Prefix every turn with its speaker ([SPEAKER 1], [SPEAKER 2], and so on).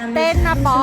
[SPEAKER 1] บเต้นนะ
[SPEAKER 2] ป
[SPEAKER 1] อ